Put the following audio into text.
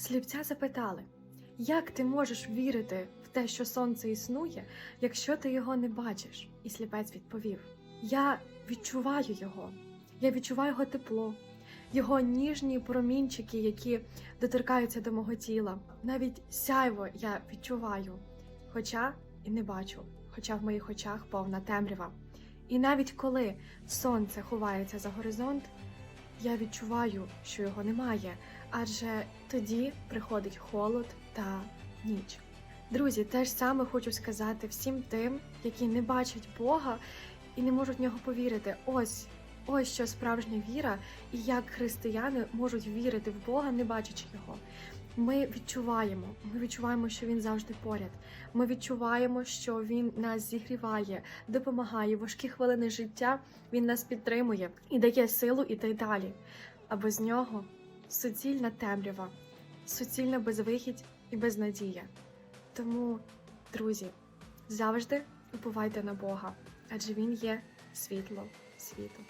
Сліпця запитали, як ти можеш вірити в те, що сонце існує, якщо ти його не бачиш? І сліпець відповів: Я відчуваю його, я відчуваю його тепло, його ніжні промінчики, які доторкаються до мого тіла. Навіть сяйво я відчуваю, хоча і не бачу, хоча в моїх очах повна темрява. І навіть коли сонце ховається за горизонт, я відчуваю, що його немає, адже тоді приходить холод та ніч. Друзі, те ж саме хочу сказати всім тим, які не бачать Бога і не можуть в нього повірити. Ось ось що справжня віра, і як християни можуть вірити в Бога, не бачачи його. Ми відчуваємо, ми відчуваємо, що він завжди поряд. Ми відчуваємо, що він нас зігріває, допомагає важкі хвилини життя. Він нас підтримує і дає силу іти далі. А без нього суцільна темрява, суцільна безвихідь і безнадія. Тому, друзі, завжди уповайте на Бога, адже Він є світло світу.